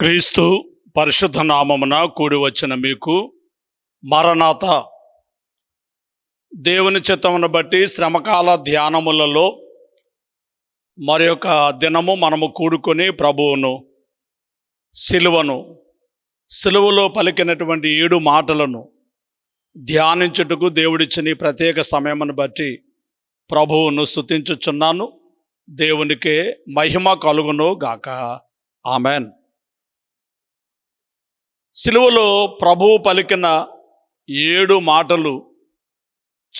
క్రీస్తు పరిశుద్ధ నామమున కూడి వచ్చిన మీకు మరణాత దేవుని చిత్తమును బట్టి శ్రమకాల ధ్యానములలో మరి యొక్క దినము మనము కూడుకొని ప్రభువును సిలువను సిలువలో పలికినటువంటి ఏడు మాటలను ధ్యానించుటకు దేవుడిచ్చిన ప్రత్యేక సమయమును బట్టి ప్రభువును స్థుతించుచున్నాను దేవునికే మహిమ కలుగును గాక. ఆమెన్. సిలువలో ప్రభువు పలికిన ఏడు మాటలు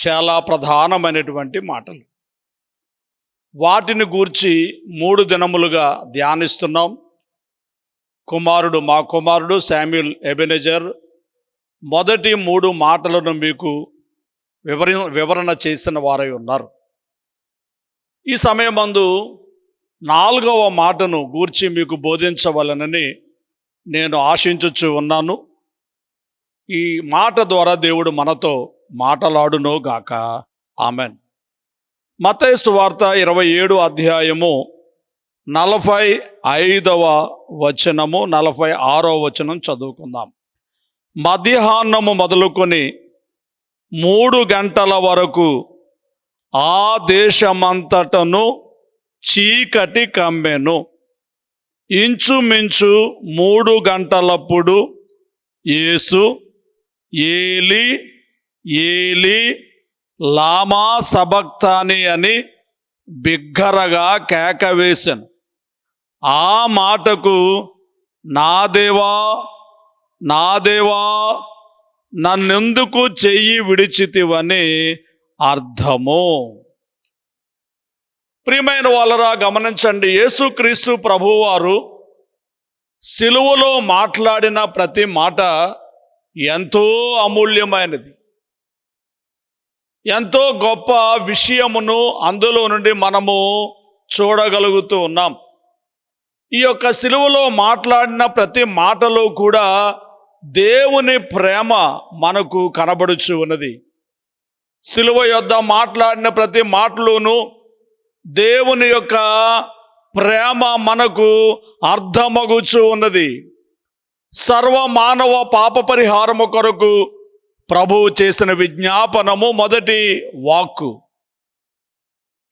చాలా ప్రధానమైనటువంటి మాటలు. వాటిని గూర్చి మూడు దినములుగా ధ్యానిస్తున్నాం. కుమారుడు మా కుమారుడు శామ్యుల్ ఎబెనెజర్ మొదటి మూడు మాటలను మీకు వివరి వివరణ చేసిన వారై ఉన్నారు. ఈ సమయమందు నాలుగవ మాటను గూర్చి మీకు బోధించవలనని నేను ఆశించుచు ఉన్నాను. ఈ మాట ద్వారా దేవుడు మనతో మాటలాడును గాక. ఆమెన్. మతేసు వార్త ఇరవై ఏడు అధ్యాయము నలభై ఐదవ వచనము నలభై ఆరో వచనం చదువుకుందాం. మధ్యాహ్నము మొదలుకొని మూడు గంటల వరకు ఆ దేశమంతటను చీకటి కమ్మెను. ఇంచుమించు మూడు గంటలప్పుడు యేసు ఏలి ఏలి లామా సబక్తాని అని బిగ్గరగా కేక వేశాను. ఆ మాటకు నా దేవా నా దేవా నన్నెందుకు చెయ్యి విడిచితివని అర్థము? ప్రియమైన వాళ్ళరా గమనించండి యేసుక్రీస్తు ప్రభువారు సిలువలో మాట్లాడిన ప్రతి మాట ఎంతో అమూల్యమైనది. ఎంతో గొప్ప విషయమును అందులో నుండి మనము చూడగలుగుతూ ఉన్నాం. ఈ యొక్క సిలువలో మాట్లాడిన ప్రతి మాటలో కూడా దేవుని ప్రేమ మనకు కనబడుచు ఉన్నది. సిలువ యొద్ద మాట్లాడిన ప్రతి మాటలోనూ దేవుని యొక్క ప్రేమ మనకు అర్థమగుచు ఉన్నది. సర్వ మానవ పాప పరిహారము కొరకు ప్రభువు చేసిన విజ్ఞాపనము మొదటి వాక్కు.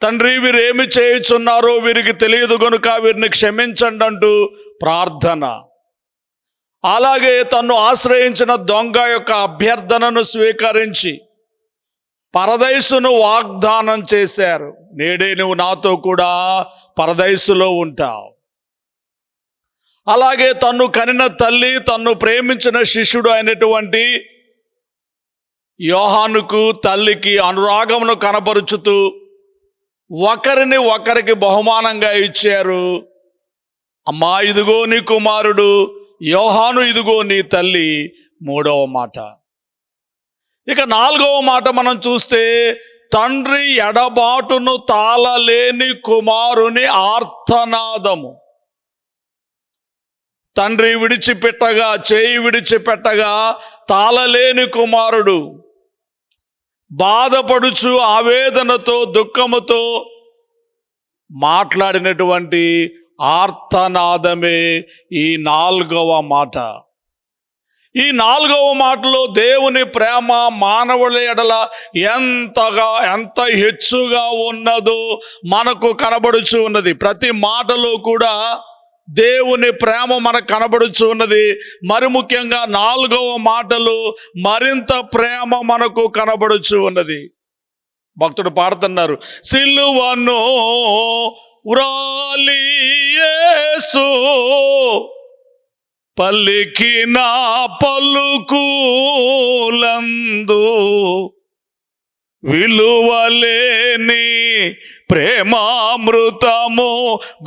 తండ్రి వీరు ఏమి చేయుచున్నారో వీరికి తెలియదు గనుక వీరిని క్షమించండి అంటూ ప్రార్థన. అలాగే తన్ను ఆశ్రయించిన దొంగ యొక్క అభ్యర్థనను స్వీకరించి పరదైసును వాగ్దానం చేశారు. నేడే నువ్వు నాతో కూడా పరదయసులో ఉంటావు. అలాగే తన్ను కనిన తల్లి తన్ను ప్రేమించిన శిష్యుడు అయినటువంటి యోహానుకు తల్లికి అనురాగమును కనపరుచుతూ ఒకరిని ఒకరికి బహుమానంగా ఇచ్చారు. అమ్మా ఇదిగో నీ కుమారుడు యోహాను ఇదిగో నీ తల్లి. మూడవ మాట. ఇక నాలుగవ మాట మనం చూస్తే తండ్రి ఎడబాటును తాళలేని కుమారుని ఆర్తనాదము. తండ్రి విడిచిపెట్టగా చేయి విడిచిపెట్టగా తాళలేని కుమారుడు. బాధపడుచు ఆవేదనతో దుఃఖముతో మాట్లాడినటువంటి ఆర్తనాదమే ఈ నాలుగవ మాట. ఈ నాలుగవ మాటలో దేవుని ప్రేమ మానవుల ఎడల ఎంతగా ఎంత హెచ్చుగా ఉన్నదో మనకు కనబడుచు ఉన్నది. ప్రతి మాటలో కూడా దేవుని ప్రేమ మనకు కనబడుచు ఉన్నది. మరి ముఖ్యంగా నాలుగవ మాటలు మరింత ప్రేమ మనకు కనబడుచు ఉన్నది. భక్తుడు పాడుతున్నారు సిల్లువను ఉరాలి యేసు పలికిన పలుకులందు విలువలేని ప్రేమామృతము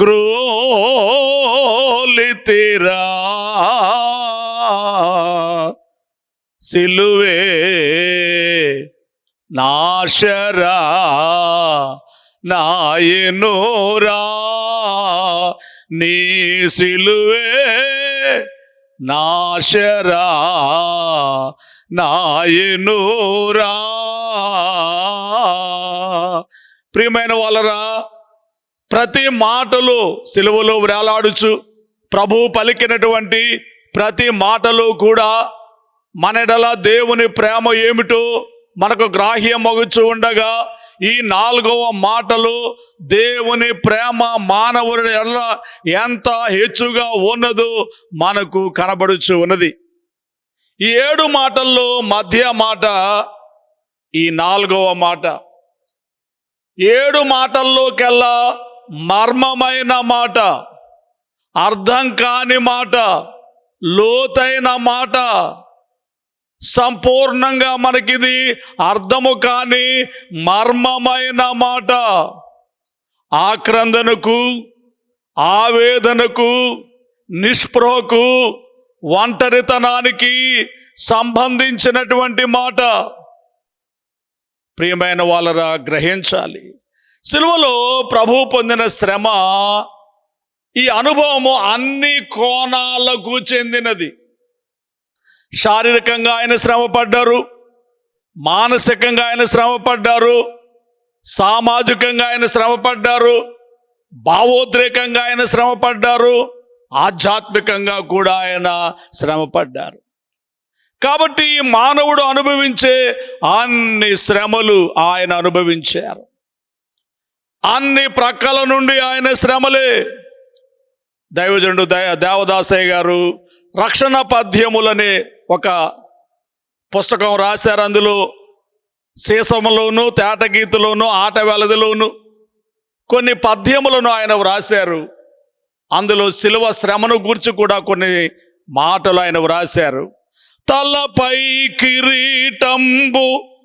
గ్రోలితిరా. సిలువే నాశరా నాయనోరా నీ సిలువే నాశరా నాయనూరా. ప్రియమైన వాళ్ళరా ప్రతి మాటలు సిలువలో వేలాడుచు ప్రభు పలికినటువంటి ప్రతి మాటలు కూడా మనెడల దేవుని ప్రేమ ఏమిటో మనకు గ్రాహ్యమగుచు ఉండగా ఈ నాలుగవ మాటలు దేవుని ప్రేమ మానవుడి ఎడల ఎంత హెచ్చుగా ఉన్నదో మనకు కనబడుచు ఉన్నది. ఈ ఏడు మాటల్లో మధ్య మాట ఈ నాలుగవ మాట. ఏడు మాటల్లోకెల్లా మర్మమైన మాట అర్థం కాని మాట లోతైన మాట సంపూర్ణంగా మనకిది అర్థము కాని మర్మమైన మాట. ఆక్రందనకు ఆవేదనకు నిస్పృహకు ఒంటరితనానికి సంబంధించినటువంటి మాట. ప్రియమైన వాళ్ళరా గ్రహించాలి. సిలువలో ప్రభు పొందిన శ్రమ ఈ అనుభవము అన్ని కోణాలకు చెందినది. శారీరకంగా ఆయన శ్రమ పడ్డారు మానసికంగా ఆయన శ్రమ పడ్డారు సామాజికంగా ఆయన శ్రమ పడ్డారు భావోద్రేకంగా ఆయన శ్రమ పడ్డారు ఆధ్యాత్మికంగా కూడా ఆయన శ్రమ పడ్డారు కాబట్టి మానవుడు అనుభవించే అన్ని శ్రమలు ఆయన అనుభవించారు. అన్ని ప్రక్కల నుండి ఆయన శ్రమలే. దైవజనుడు దయ దేవదాసయ్య గారు రక్షణ పద్యములనే ఒక పుస్తకం రాశారు అందులో. సీసములోను తేటగీతులోను ఆట వెలదిలోను కొన్ని పద్యములను ఆయన వ్రాశారు. అందులో శిలువ శ్రమను గూర్చి కూడా కొన్ని మాటలు ఆయన వ్రాశారు. తలపై కిరీటంబు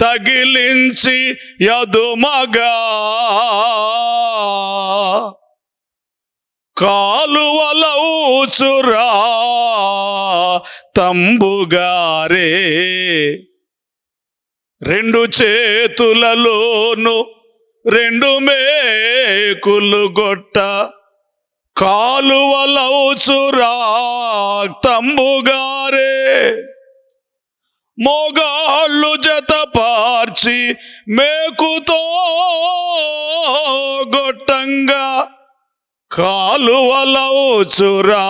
తగిలించి యదుమగా కాలువలవుచురా తంబుగారే. రెండు చేతులలోను రెండు మేకులు గొట్ట కాలువలవుచురా తంబుగారే. మోగాళ్ళు జత పార్చి మేకుతో గొట్టంగా కాలువలవుచురా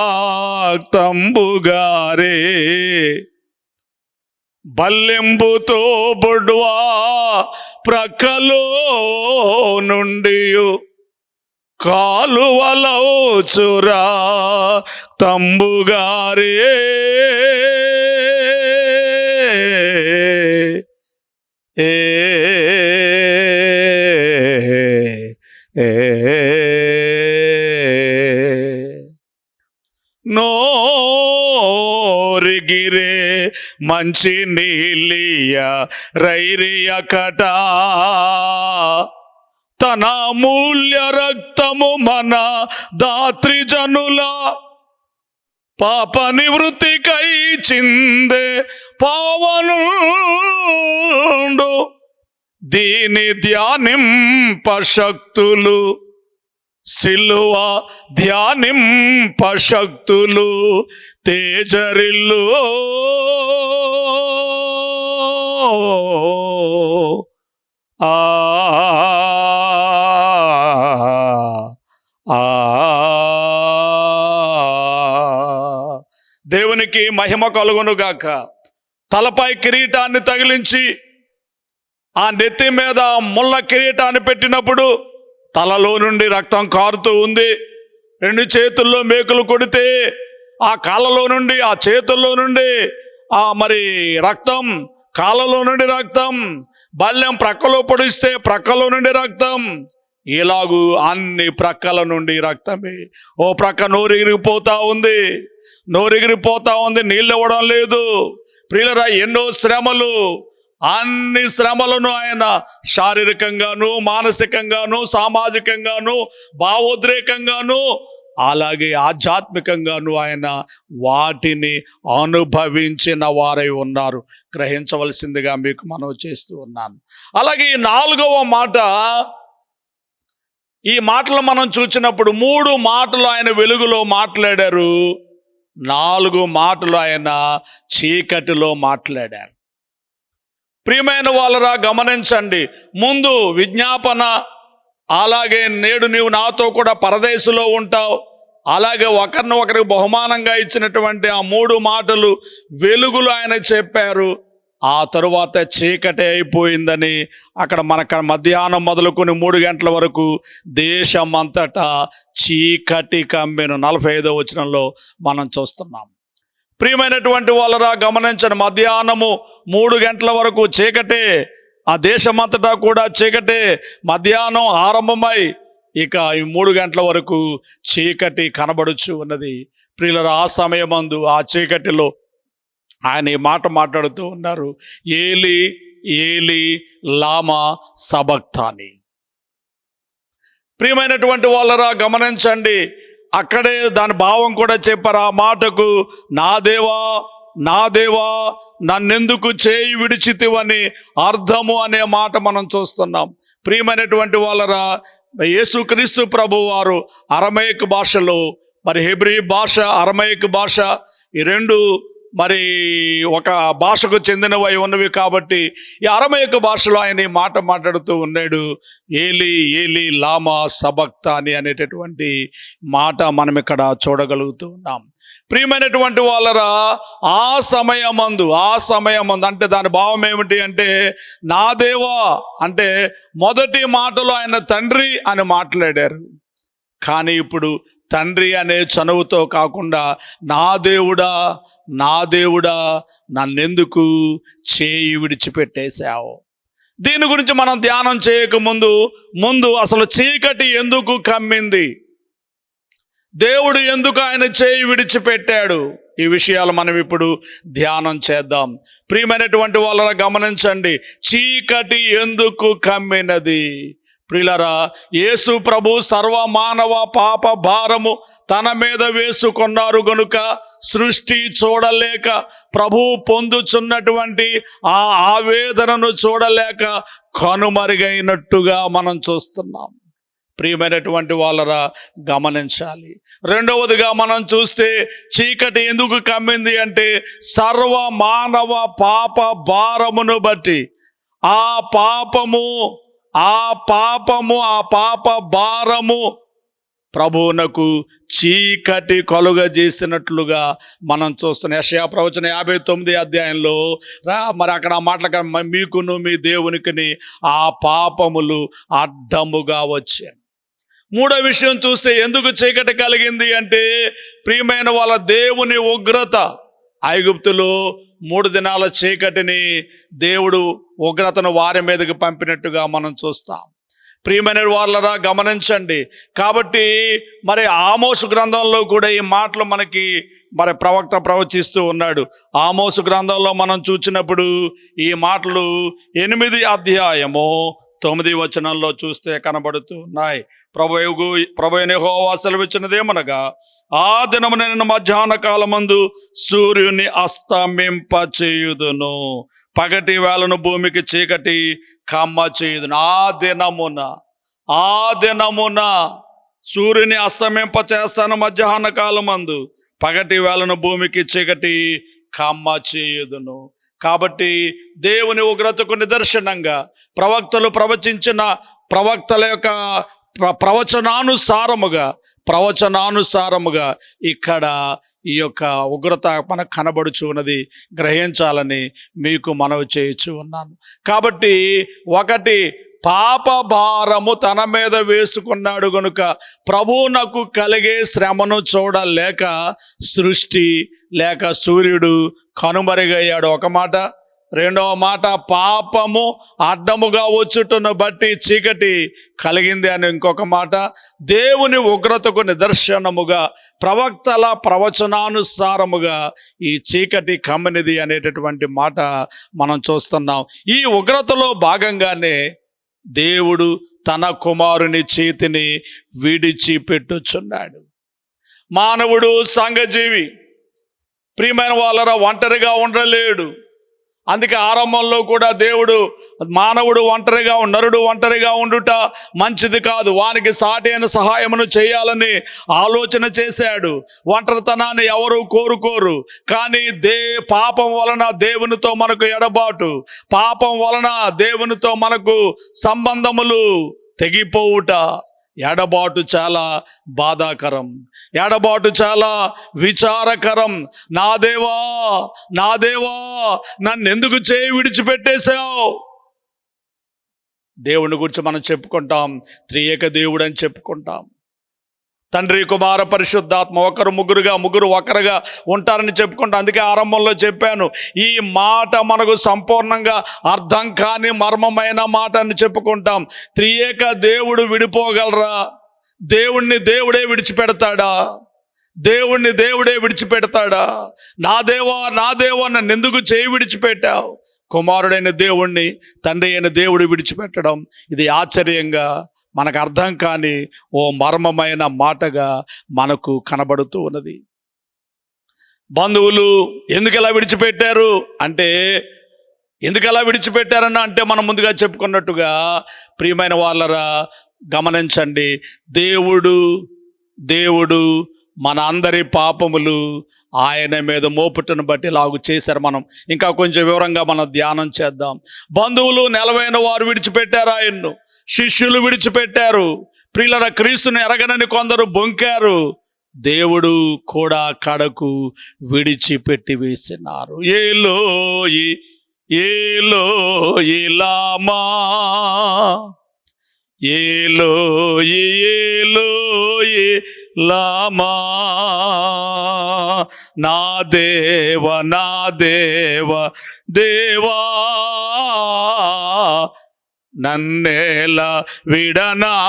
తంబుగారే బల్లెంబుతో బొడ్వా ప్రక్కలో నుండి కాలువలవుచురా తంబుగారే నోరిగిరే మంచి నీలియ రైరియ కట. తన మూల్య రక్తము మన దాత్రిజనుల పాప నివృత్తికై చిందే పావనుండు. దీని ధ్యానింప శక్తులు సిలువ ధ్యానిం పశక్తులు తేజరిల్లు. ఆ దేవునికి మహిమ కలుగునుగాక తలపై కిరీటాన్ని తగిలించి ఆ నెత్తి మీద ముళ్ళ కిరీటాన్ని పెట్టినప్పుడు తలలో నుండి రక్తం కారుతూ ఉంది. రెండు చేతుల్లో మేకులు కొడితే ఆ కాళ్ళలో నుండి ఆ చేతుల్లో నుండి ఆ మరి రక్తం కాళ్ళలో నుండి రక్తం బల్యం ప్రక్కలో పొడిస్తే ప్రక్కలో నుండి రక్తం ఇలాగూ అన్ని ప్రక్కల నుండి రక్తమే. ఓ ప్రక్క నోరెగిరిపోతా ఉంది. నోరెగిరిపోతా ఉంది నీళ్ళు ఇవ్వడం లేదు. ప్రియులరా ఎన్నో శ్రమలు అన్ని శ్రమలను ఆయన శారీరకంగాను మానసికంగాను సామాజికంగాను భావోద్రేకంగాను అలాగే ఆధ్యాత్మికంగాను ఆయన వాటిని అనుభవించిన వారై ఉన్నారు. గ్రహించవలసిందిగా మీకు మనవి చేస్తూ ఉన్నాను. అలాగే ఈ నాలుగవ మాట ఈ మాటలు మనం చూసినప్పుడు మూడు మాటలు ఆయన వెలుగులో మాట్లాడారు. నాలుగు మాటలు ఆయన చీకటిలో మాట్లాడారు. ప్రియమైన వాళ్ళరా గమనించండి. ముందు విజ్ఞాపన అలాగే నేడు నీవు నాతో కూడా పరదేశంలో ఉంటావు. అలాగే ఒకరిని ఒకరికి బహుమానంగా ఇచ్చినటువంటి ఆ మూడు మాటలు వెలుగులు ఆయన చెప్పారు. ఆ తరువాత చీకటి అయిపోయిందని అక్కడ మనక మధ్యాహ్నం మొదలుకొని మూడు గంటల వరకు దేశం అంతటా చీకటి కమ్మెను. నలభై ఐదో వచనంలో మనం చూస్తున్నాం. ప్రియమైనటువంటి వాళ్ళరా గమనించండి మధ్యాహ్నము మూడు గంటల వరకు చీకటే ఆ దేశమంతటా కూడా చీకటే. మధ్యాహ్నం ఆరంభమై ఇక ఈ మూడు గంటల వరకు చీకటి కనబడుచు ఉన్నది. ప్రియులర ఆ సమయమందు ఆ చీకటిలో ఆయన ఈ మాట మాట్లాడుతూ ఉన్నారు. ఏలి ఏలి లామా సబక్తాని. ప్రియమైనటువంటి వాళ్ళరా గమనించండి అక్కడే దాని భావం కూడా చెప్పారు ఆ మాటకు నా దేవా నా దేవా నన్నెందుకు చేయి విడిచితివని అర్థము అనే మాట మనం చూస్తున్నాం. ప్రియమైనటువంటి వాళ్ళరా యేసుక్రీస్తు ప్రభు వారు అరమేయక్ భాషలో మరి హెబ్రీ భాష అరమేయక్ భాష ఈ రెండు మరి ఒక భాషకు చెందినవై ఉన్నవి కాబట్టి ఈ అరమయక భాషలో ఆయన ఈ మాట మాట్లాడుతూ ఉన్నాడు ఏలి ఏలి లామా సబక్తాని అనేటటువంటి మాట మనం ఇక్కడ చూడగలుగుతూ ఉన్నాం. ప్రియమైనటువంటి వాళ్ళరా ఆ సమయమందు ఆ సమయమందు అంటే దాని భావం ఏమిటి అంటే నా దేవా అంటే మొదటి మాటలో ఆయన తండ్రి అని మాట్లాడారు. కానీ ఇప్పుడు తండ్రి అనే చనువుతో కాకుండా నా దేవుడా నా దేవుడా నన్నెందుకు చేయి విడిచిపెట్టేశావు? దీని గురించి మనం ధ్యానం చేయకముందు ముందు అసలు చీకటి ఎందుకు కమ్మింది? దేవుడు ఎందుకు ఆయన చేయి విడిచిపెట్టాడు? ఈ విషయాలు మనం ఇప్పుడు ధ్యానం చేద్దాం. ప్రియమైనటువంటి వాళ్ళ గమనించండి. చీకటి ఎందుకు కమ్మినది? ప్రిలరా యేసు ప్రభు సర్వమానవ పాప భారము తన మీద వేసుకున్నారు గనుక సృష్టి చూడలేక ప్రభు పొందుచున్నటువంటి ఆ ఆవేదనను చూడలేక కనుమరుగైనట్టుగా మనం చూస్తున్నాం. ప్రియమైనటువంటి వాళ్ళరా గమనించాలి. రెండవదిగా మనం చూస్తే చీకటి ఎందుకు కమ్మింది అంటే సర్వ మానవ పాప భారమును బట్టి. ఆ పాపము ఆ పాపము ఆ పాప భారము ప్రభువునకు చీకటి కలుగజేసినట్లుగా మనం చూస్తున్న. యషయా ప్రవచన యాభై తొమ్మిది అధ్యాయంలో రా మరి అక్కడ ఆ మాటల మీకును మీ దేవునికిని ఆ పాపములు అడ్డముగా వచ్చాయి. మూడో విషయం చూస్తే ఎందుకు చీకటి కలిగింది అంటే ప్రియమైన వాళ్ళ దేవుని ఉగ్రత. ఐగుప్తులో మూడు దినాల చీకటిని దేవుడు ఉగ్రతను వారి మీదకి పంపినట్టుగా మనం చూస్తాం. ప్రియమైన వాళ్ళరా గమనించండి. కాబట్టి మరి ఆమోసు గ్రంథంలో కూడా ఈ మాటలు మనకి మరి ప్రవక్త ప్రవచిస్తూ ఉన్నాడు. ఆమోసు గ్రంథంలో మనం చూసినప్పుడు ఈ మాటలు ఎనిమిది అధ్యాయము తొమ్మిది వచనంలో చూస్తే కనబడుతూ ఉన్నాయి. ప్రభు ప్రభు హోవా సెలవిచ్చినదేమనగా ఆ దినము మధ్యాహ్న కాలమందు సూర్యుని అస్తమింప చేయుదును పగటి వేళను భూమికి చీకటి కమ్మ చేయుదును ఆ దినమున ఆ దినమున సూర్యుని అస్తమింప చేస్తాను మధ్యాహ్న కాలమందు. పగటి వేళను భూమికి చీకటి కమ్మ చేయుదును కాబట్టి దేవుని ఉగ్రతకు నిదర్శనంగా ప్రవక్తలు ప్రవచించిన ప్రవక్తల యొక్క ప్ర- ప్రవచనానుసారముగా ప్రవచనానుసారముగా ఇక్కడ ఈ యొక్క ఉగ్రత మనకు కనబడుచు ఉన్నది గ్రహించాలని మీకు మనవి చేయించు ఉన్నాను. కాబట్టి ఒకటి పాప భారము తన మీద వేసుకున్నాడు గనుక ప్రభువునకు కలిగే శ్రమను చూడలేక సృష్టి లేక సూర్యుడు కనుమరుగయ్యాడు. ఒక మాట రెండవ మాట పాపము అడ్డముగా వచ్చుటను బట్టి చీకటి కలిగింది అని ఇంకొక మాట. దేవుని ఉగ్రతకు నిదర్శనముగా ప్రవక్తల ప్రవచనానుసారముగా ఈ చీకటి కమ్మనిది అనేటటువంటి మాట మనం చూస్తున్నాం. ఈ ఉగ్రతలో భాగంగానే దేవుడు తన కుమారుని చేతిని విడిచిపెట్టుచున్నాడు. మానవుడు సంఘజీవి ప్రియమైన వాళ్ళరా ఒంటరిగా ఉండలేడు. అందుకే ఆరంభంలో కూడా దేవుడు మానవుడు ఒంటరిగా నరుడు ఒంటరిగా ఉండుట మంచిది కాదు. వానికి సాటైన సహాయమును చేయాలని ఆలోచన చేశాడు. ఒంటరితనాన్ని ఎవరు కోరుకోరు. కానీ దే పాపం వలన దేవునితో మనకు ఎడబాటు. పాపం వలన దేవునితో మనకు సంబంధములు తెగిపోవుట. ఎడబాటు చాలా బాధాకరం ఎడబాటు చాలా విచారకరం. నా దేవా నా దేవా నన్ను ఎందుకు చేయి విడిచిపెట్టేశావు? దేవుని గురించి మనం చెప్పుకుంటాం త్రియేక దేవుడు అని చెప్పుకుంటాం. తండ్రి కుమార పరిశుద్ధాత్మ ఒకరు ముగ్గురుగా ముగ్గురు ఒకరుగా ఉంటారని చెప్పుకుంటాం. అందుకే ఆరంభంలో చెప్పాను ఈ మాట మనకు సంపూర్ణంగా అర్థం కాని మర్మమైన మాట అని చెప్పుకుంటాం. త్రియేక దేవుడు విడిపోగలరా? దేవుణ్ణి దేవుడే విడిచిపెడతాడా? దేవుణ్ణి దేవుడే విడిచిపెడతాడా? నా దేవా నా దేవా నన్ను ఎందుకు చేయి విడిచిపెట్టావు? కుమారుడైన దేవుణ్ణి తండ్రి అయిన దేవుడు విడిచిపెట్టడం ఇది ఆశ్చర్యంగా మనకు అర్థం కాని ఓ మర్మమైన మాటగా మనకు కనబడుతూ ఉన్నది. బంధువులు ఎందుకు ఎలా విడిచిపెట్టారు? అంటే ఎందుకు ఎలా విడిచిపెట్టారన్న అంటే మనం ముందుగా చెప్పుకున్నట్టుగా ప్రియమైన వాళ్ళరా గమనించండి. దేవుడు దేవుడు మన అందరి పాపములు ఆయన మీద మోపుటను బట్టి లాగు చేశారు మనం. ఇంకా కొంచెం వివరంగా మనం ధ్యానం చేద్దాం. బంధువులు నెలవైన వారు విడిచిపెట్టారు ఆయన్ను? శిష్యులు విడిచిపెట్టారు. ప్రియులర క్రీస్తుని ఎరగనని కొందరు బొంకారు. దేవుడు కూడా కడకు విడిచిపెట్టి వేసినారు. ఏలో ఏలో ఇలామా ఏలో ఏలో లామా. నా దేవ నా దేవ దేవా. నన్నేలా విడనాడితివి.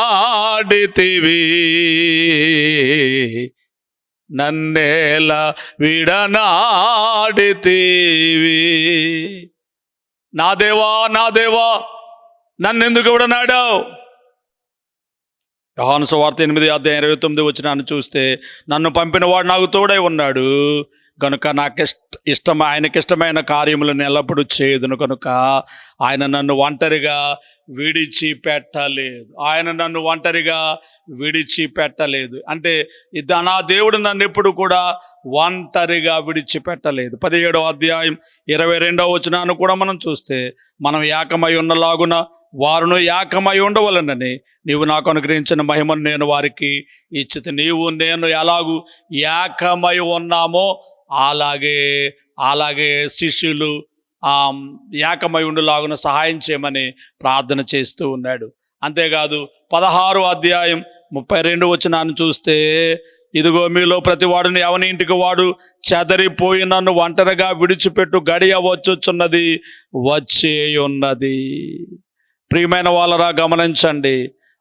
నన్నేలా విడనాడితివి. నా దేవా నా దేవా నన్నెందుకు విడనాడావు? యోహాను సువార్త ఎనిమిది అధ్యాయం ఇరవై తొమ్మిది వచ్చినాను చూస్తే నన్ను పంపిన వాడు నాకు తోడై ఉన్నాడు. కనుక నాకు ఇష్ట ఇష్టం ఆయనకి ఇష్టమైన కార్యములను ఎల్లప్పుడూ చేయదును కనుక ఆయన నన్ను ఒంటరిగా విడిచి పెట్టలేదు ఆయన నన్ను ఒంటరిగా విడిచి పెట్టలేదు అంటే ఇది నా దేవుడు నన్ను ఎప్పుడు కూడా ఒంటరిగా విడిచిపెట్టలేదు. పదిహేడవ అధ్యాయం ఇరవై రెండవ వచనాన్ని కూడా మనం చూస్తే మనం ఏకమై ఉన్నలాగున వారును ఏకమై ఉండవలనని నీవు నాకు అనుగ్రహించిన మహిమను నేను వారికి ఇచ్చితే నీవు నేను ఎలాగూ ఏకమై ఉన్నామో అలాగే అలాగే శిష్యులు ఏకమై ఉండులాగున సహాయం చేయమని ప్రార్థన చేస్తూ ఉన్నాడు. అంతేకాదు పదహారు అధ్యాయం ముప్పై రెండు వచనాన్ని చూస్తే ఇదిగో మీలో ప్రతి వాడుని ఎవని ఇంటికి వాడు చెదరిపోయి నన్ను ఒంటరిగా విడిచిపెట్టు గడియ వచ్చుచున్నది వచ్చే ఉన్నది ప్రియమైన వాళ్ళరా గమనించండి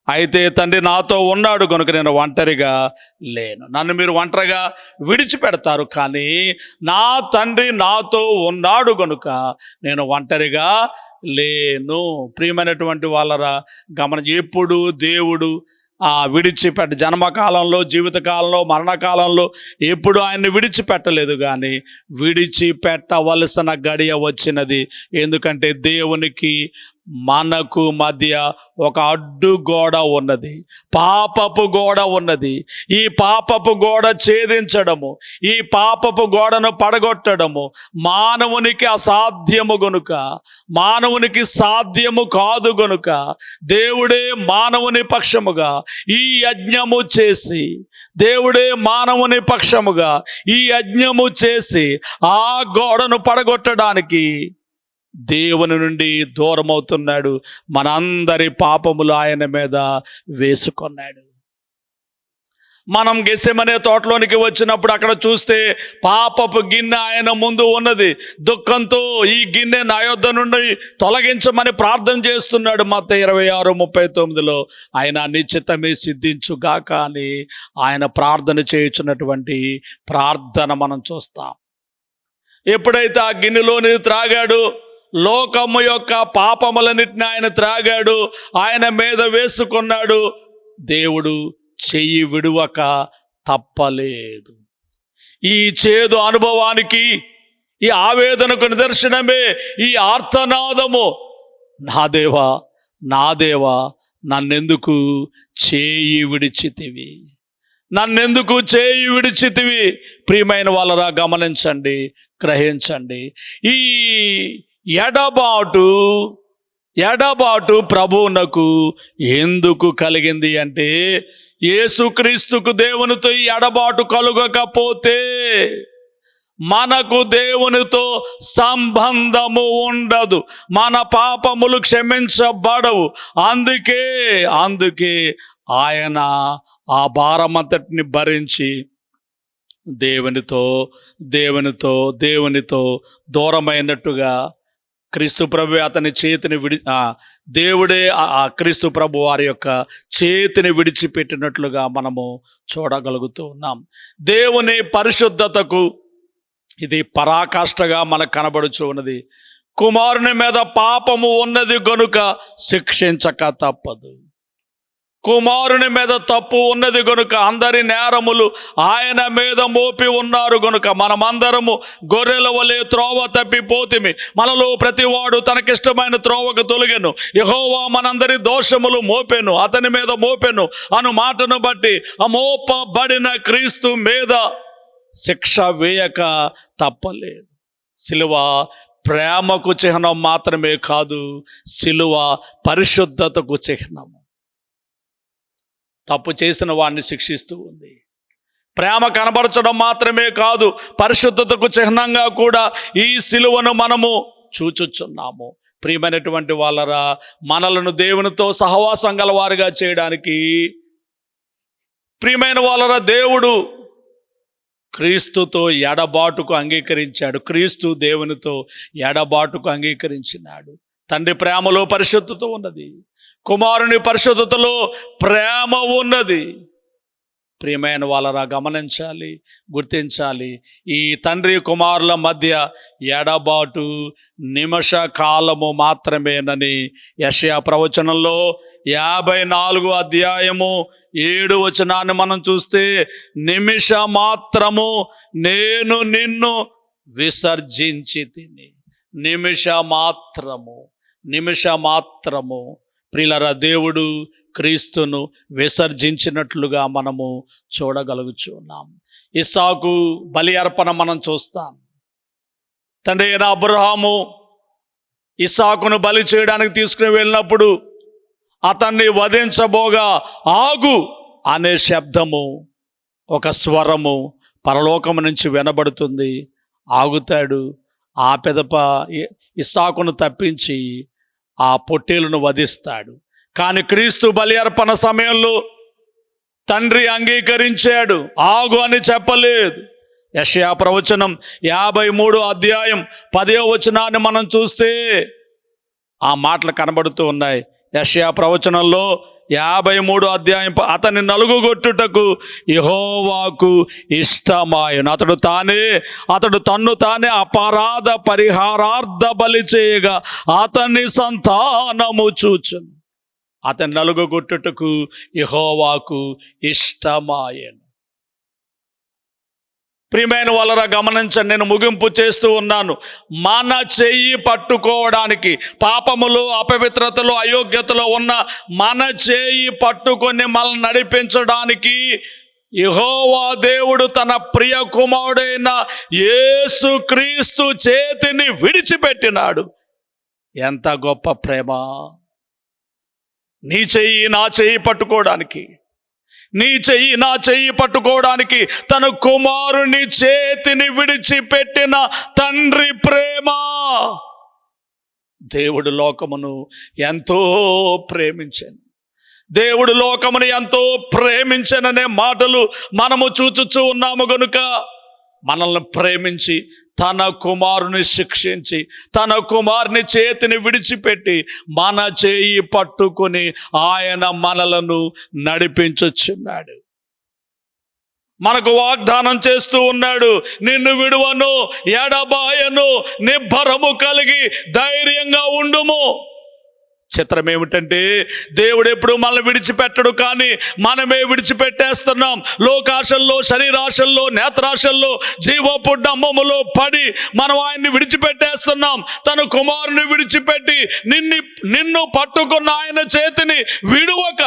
అయితే తండ్రి నాతో ఉన్నాడు కనుక నేను ఒంటరిగా లేను. నన్ను మీరు ఒంటరిగా విడిచిపెడతారు కానీ నా తండ్రి నాతో ఉన్నాడు కనుక నేను ఒంటరిగా లేను. ప్రియమైనటువంటి వాళ్ళరా గమనం ఎప్పుడు దేవుడు ఆ విడిచిపెట్ట జన్మకాలంలో జీవితకాలంలో మరణకాలంలో ఎప్పుడు ఆయన్ని విడిచిపెట్టలేదు కానీ విడిచిపెట్టవలసిన గడియ వచ్చినది. ఎందుకంటే దేవునికి మనకు మధ్య ఒక అడ్డు గోడ ఉన్నది. పాపపు గోడ ఉన్నది. ఈ పాపపు గోడ ఛేదించడము ఈ పాపపు గోడను పడగొట్టడము మానవునికి అసాధ్యము గనుక మానవునికి సాధ్యము కాదు గనుక దేవుడే మానవుని పక్షముగా ఈ యజ్ఞము చేసి దేవుడే మానవుని పక్షముగా ఈ యజ్ఞము చేసి ఆ గోడను పడగొట్టడానికి దేవుని నుండి దూరమవుతున్నాడు. మనందరి పాపములు ఆయన మీద వేసుకున్నాడు. మనం గెసెమనే తోటలోనికి వచ్చినప్పుడు అక్కడ చూస్తే పాపపు గిన్నె ఆయన ముందు ఉన్నది. దుఃఖంతో ఈ గిన్నె నా యొద్ద నుండి తొలగించమని ప్రార్థన చేస్తున్నాడు. మత ఇరవై ఆరు ముప్పై తొమ్మిదిలో ఆయన నిశ్చితమే సిద్ధించుగాక అని ఆయన ప్రార్థన చేయుచున్నటువంటి ప్రార్థన మనం చూస్తాం. ఎప్పుడైతే ఆ గిన్నెలోని త్రాగాడు లోకము యొక్క పాపములన్నిటిని ఆయన త్రాగాడు ఆయన మీద వేసుకున్నాడు. దేవుడు చెయ్యి విడువక తప్పలేదు. ఈ చేదు అనుభవానికి ఈ ఆవేదనకు నిదర్శనమే ఈ ఆర్తనాదము. నా దేవా నా దేవా నన్నెందుకు చేయి విడిచితివి? నన్నెందుకు చేయి విడిచితివి? ప్రియమైన వాళ్ళరా గమనించండి గ్రహించండి. ఈ ఎడబాటు ఎడబాటు ప్రభువునకు ఎందుకు కలిగింది అంటే యేసుక్రీస్తుకు దేవునితో ఎడబాటు కలుగకపోతే మనకు దేవునితో సంబంధము ఉండదు. మన పాపములు క్షమించబడవు. అందుకే అందుకే ఆయన ఆ భారమంతటిని భరించి దేవునితో దేవునితో దేవునితో దూరమైనట్టుగా క్రీస్తు ప్రభు అతని చేతిని విడి దేవుడే ఆ క్రీస్తు ప్రభు వారి యొక్క చేతిని విడిచిపెట్టినట్లుగా మనము చూడగలుగుతూ ఉన్నాం. దేవుని పరిశుద్ధతకు ఇది పరాకాష్ఠగా మనకు కనబడుచు ఉన్నది. కుమారుని మీద పాపము ఉన్నది గనుక శిక్షించక తప్పదు. కుమారుని మీద తప్పు ఉన్నది గనుక అందరి నేరములు ఆయన మీద మోపి ఉన్నారు గనుక మనమందరము గొర్రెల వలె త్రోవ తప్పిపోతిమి. మనలో ప్రతివాడు తనకిష్టమైన త్రోవకు తొలగెను. యహోవా మనందరి దోషములు మోపెను అతని మీద మోపెను అను మాటను బట్టి అమోపబడిన క్రీస్తు మీద శిక్ష వేయక తప్పలేదు. సిలువ ప్రేమకు చిహ్నం మాత్రమే కాదు సిలువ పరిశుద్ధతకు చిహ్నం. తప్పు చేసిన వాడిని శిక్షిస్తూ ఉంది. ప్రేమ కనబరచడం మాత్రమే కాదు పరిశుద్ధతకు చిహ్నంగా కూడా ఈ సిలువను మనము చూచుచున్నాము. ప్రియమైనటువంటి వాళ్ళరా మనలను దేవునితో సహవాసం గలవారుగా చేయడానికి ప్రియమైన వాళ్ళరా దేవుడు క్రీస్తుతో ఎడబాటుకు అంగీకరించాడు. క్రీస్తు దేవునితో ఎడబాటుకు అంగీకరించినాడు. తండ్రి ప్రేమలో పరిశుద్ధత ఉన్నది. కుమారుని పరిశుద్ధతలో ప్రేమ ఉన్నది. ప్రియమైన వాళ్ళరా గమనించాలి గుర్తించాలి. ఈ తండ్రి కుమారుల మధ్య ఎడబాటు నిమిష కాలము మాత్రమేనని యషయా ప్రవచనంలో యాభై నాలుగు అధ్యాయము ఏడు వచనాన్ని మనం చూస్తే నిమిష మాత్రము నేను నిన్ను విసర్జించి తిని. నిమిష మాత్రము నిమిష మాత్రము. ప్రిలర దేవుడు క్రీస్తును విసర్జించినట్లుగా మనము చూడగలుగుచున్నాం ఇస్సాకు బలి అర్పణ మనం చూస్తాం. తండ్రి అయిన అబ్రహాము ఇస్సాకును బలి చేయడానికి తీసుకుని వెళ్ళినప్పుడు అతన్ని వధించబోగా ఆగు అనే శబ్దము ఒక స్వరము పరలోకము నుంచి వినబడుతుంది. ఆగుతాడు ఆ పెదప ఇ- ఇస్సాకును తప్పించి ఆ పొట్టేలును వధిస్తాడు. కానీ క్రీస్తు బలి అర్పణ సమయంలో తండ్రి అంగీకరించాడు. ఆగు అని చెప్పలేదు. యషయా ప్రవచనం యాభై మూడు అధ్యాయం పదే వచనాన్ని మనం చూస్తే ఆ మాటలు కనబడుతూ ఉన్నాయి. యషయా ప్రవచనంలో యాభై మూడు అధ్యాయం అతన్ని అతని నలుగుగొట్టుటకు ఇహోవాకు ఇష్టమాయను. అతడు తానే అతడు తన్ను తానే అపరాధ పరిహారార్థ బలి చేయగా అతని సంతానము చూచును. అతని నలుగుగొట్టుటకు ఇహోవాకు ఇష్టమాయను. ప్రియమైన వాళ్ళరా గమనించండి నేను ముగింపు చేస్తూ ఉన్నాను. మన చెయ్యి పట్టుకోవడానికి పాపములు అపవిత్రతలు అయోగ్యతలో ఉన్న మన చేయి పట్టుకొని మనల్ని నడిపించడానికి యహోవా దేవుడు తన ప్రియ కుమారుడైన యేసు క్రీస్తు చేతిని విడిచిపెట్టినాడు. ఎంత గొప్ప ప్రేమ! నీ చెయ్యి నా చెయ్యి పట్టుకోవడానికి. నీ చెయ్యి నా చెయ్యి పట్టుకోవడానికి తన కుమారుని చేతిని విడిచిపెట్టిన తండ్రి ప్రేమ. దేవుడు లోకమును ఎంతో ప్రేమించాను. దేవుడు లోకమును ఎంతో ప్రేమించననే మాటలు మనము చూచుచూ ఉన్నాము గనుక మనల్ని ప్రేమించి తన కుమారుని శిక్షించి తన కుమారుని చేతిని విడిచిపెట్టి మన చేయి పట్టుకుని ఆయన మనలను నడిపించుచున్నాడు మనకు వాగ్దానం చేస్తూ ఉన్నాడు నిన్ను విడువను ఎడబాయను నిబ్బరము కలిగి ధైర్యంగా ఉండుము. చిత్రం ఏమిటంటే దేవుడు ఎప్పుడు మనల్ని విడిచిపెట్టడు కానీ మనమే విడిచిపెట్టేస్తున్నాం. లోకాశల్లో శరీరాశల్లో నేత్రాశల్లో జీవపు డమ్మములో పడి మనం ఆయన్ని విడిచిపెట్టేస్తున్నాం. తన కుమారుని విడిచిపెట్టి నిన్ను నిన్ను పట్టుకున్న ఆయన చేతిని విడువక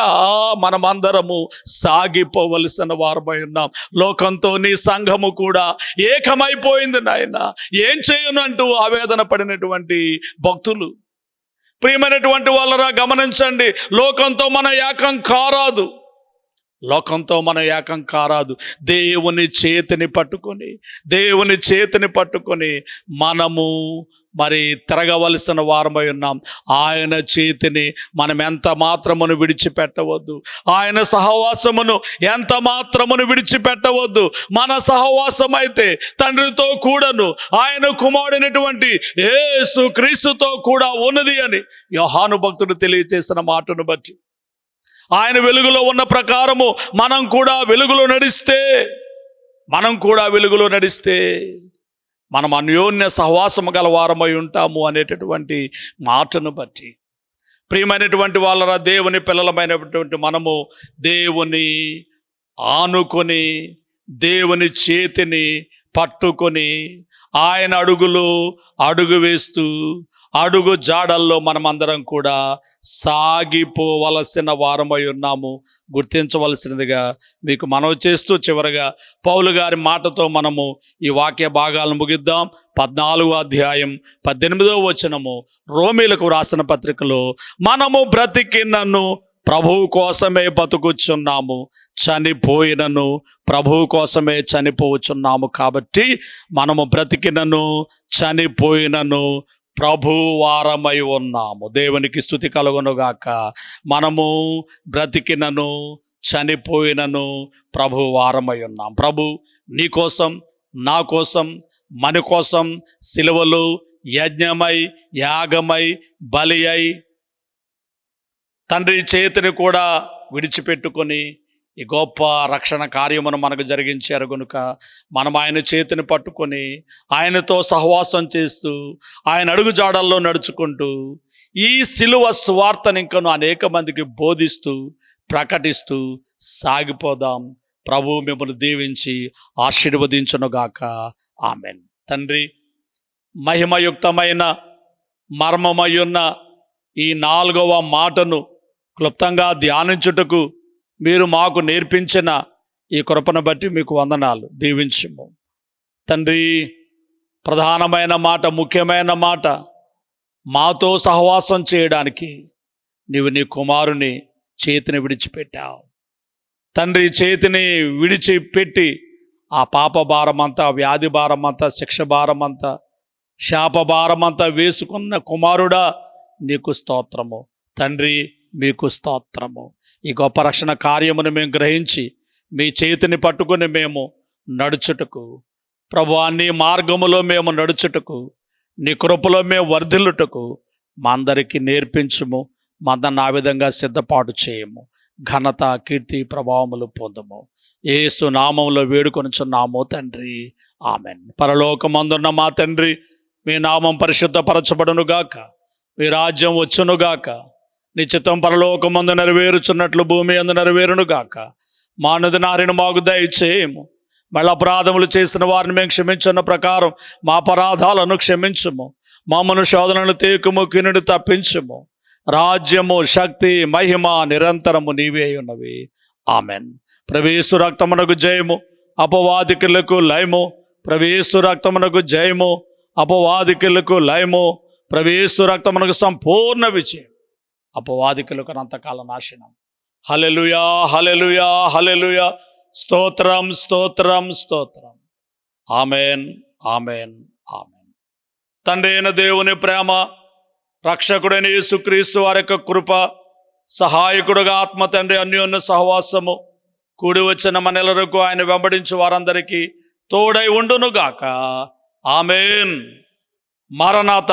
మనమందరము సాగిపోవలసిన వారమై ఉన్నాం. లోకంతో నీ సంఘము కూడా ఏకమైపోయింది నాయన. ఏం చేయను అంటూ ఆవేదన పడినటువంటి భక్తులు ప్రియమైనటువంటి వాళ్ళరా గమనించండి లోకంతో మన ఏకం కారాదు. లోకంతో మన ఏకం కారాదు. దేవుని చేతిని పట్టుకొని దేవుని చేతిని పట్టుకొని మనము మరి తిరగవలసిన వారమై ఉన్నాం. ఆయన చేతిని మనం ఎంత మాత్రమును విడిచిపెట్టవద్దు. ఆయన సహవాసమును ఎంత మాత్రమును విడిచిపెట్టవద్దు. మన సహవాసం అయితే తండ్రితో కూడాను ఆయన కుమారుడైనటువంటి ఏసు క్రీస్తుతో కూడా ఉన్నది అని యోహాను భక్తుడు తెలియచేసిన మాటను బట్టి. ఆయన వెలుగులో ఉన్న ప్రకారము మనం కూడా వెలుగులో నడిస్తే మనం కూడా వెలుగులో నడిస్తే. మనం అన్యోన్య సహవాసము గల వారమై ఉంటాము అనేటటువంటి మాటను బట్టి. ప్రియమైనటువంటి వాళ్ళరా దేవుని పిల్లలమైనటువంటి మనము దేవుని ఆనుకొని దేవుని చేతిని పట్టుకొని ఆయన అడుగులు అడుగు వేస్తూ అడుగు జాడల్లో మనమందరం కూడా సాగిపోవలసిన వారమై ఉన్నాము. గుర్తించవలసినదిగా మీకు మనవి చేస్తూ చివరగా పౌలు గారి మాటతో మనము ఈ వాక్య భాగాలను ముగిద్దాం. పద్నాలుగో అధ్యాయం పద్దెనిమిదో వచనము రోమిలకు రాసిన పత్రికలో మనము బ్రతికినను ప్రభువు కోసమే బతుకుచున్నాము. చనిపోయినను ప్రభువు కోసమే చనిపోచున్నాము. కాబట్టి మనము బ్రతికినను చనిపోయినను ప్రభువారమై ఉన్నాము. దేవునికి స్థుతి కలుగునుగాక. మనము బ్రతికినను చనిపోయినను ప్రభువారమై ఉన్నాం. ప్రభు నీ కోసం నా కోసం మన కోసం సిలువలు యజ్ఞమై యాగమై బలి అయి తండ్రి చేతిని కూడా విడిచిపెట్టుకొని ఈ గొప్ప రక్షణ కార్యమును మనకు జరిగించారు కనుక మనం ఆయన చేతిని పట్టుకొని ఆయనతో సహవాసం చేస్తూ ఆయన అడుగుజాడల్లో నడుచుకుంటూ ఈ సిలువ సువార్తను ఇంకను అనేక మందికి బోధిస్తూ ప్రకటిస్తూ సాగిపోదాం. ప్రభు మిమ్మల్ని దీవించి ఆశీర్వదించునుగాక ఆమెన్. తండ్రి మహిమయుక్తమైన మర్మమయున్న ఈ నాలుగవ మాటను క్లుప్తంగా ధ్యానించుటకు మీరు మాకు నేర్పించిన ఈ కృపను బట్టి మీకు వందనాలు. దీవించము. తండ్రి ప్రధానమైన మాట ముఖ్యమైన మాట మాతో సహవాసం చేయడానికి నీవు నీ కుమారుని చేతిని విడిచిపెట్టావు. తండ్రి చేతిని విడిచిపెట్టి ఆ పాప భారమంతా వ్యాధి భారమంతా శిక్ష భారమంతా శాప భారమంతా వేసుకున్న కుమారుడా నీకు స్తోత్రము. తండ్రి మీకు స్తోత్రము. ఈ గొప్ప రక్షణ కార్యమును మేము గ్రహించి మీ చేతిని పట్టుకుని మేము నడుచుటకు ప్రభు నీ మార్గములో మేము నడుచుటకు నీ కృపలో మేము వర్ధిల్లుటకు మా అందరికీ నేర్పించుము మా అందరిని ఆ విధంగా సిద్ధపాటు చేయము. ఘనత కీర్తి ప్రభావములు పొందము. ఏసు నామంలో వేడుకొనుచున్నాము తండ్రి. ఆమెన్. పరలోకమందున్న మా తండ్రి మీ నామం పరిశుద్ధపరచబడునుగాక మీ రాజ్యం వచ్చునుగాక నిశ్చితం పరలోకమందు నెరవేరుచున్నట్లు భూమి అందు నెరవేరునుగాక మానది నారిని మాకు దయచేయము. మళ్ళీ అపరాధములు చేసిన వారిని మేము క్షమించున్న ప్రకారం మా అపరాధాలను క్షమించుము. మామను శోధనలు తేకుము కినుడు తప్పించుము. రాజ్యము శక్తి మహిమ నిరంతరము నీవే అయి ఉన్నవి. ఆమెన్. ప్రవేశు రక్తమునకు జయము అపవాదికులకు లయము. ప్రవేశు రక్తమునకు జయము అపవాదికులకు లయము. ప్రవేశు రక్తమునకు సంపూర్ణ విజయం. అపవాదికులకు అంతకాల నాశనం. హలెలుయా హలెలుయా హలెలుయా స్తోత్రం స్తోత్రం స్తోత్రం. Amen amen amen. తండ్రి అయిన దేవుని ప్రేమ రక్షకుడైన యేసుక్రీస్తు వారి యొక్క కృప సహాయకుడుగా ఆత్మ తండ్రి అన్యోన్య సహవాసము కూడి వచ్చిన మనెలరకు ఆయన వెంబడించు వారందరికీ తోడై ఉండునుగాక. ఆమెన్. మారనాథ.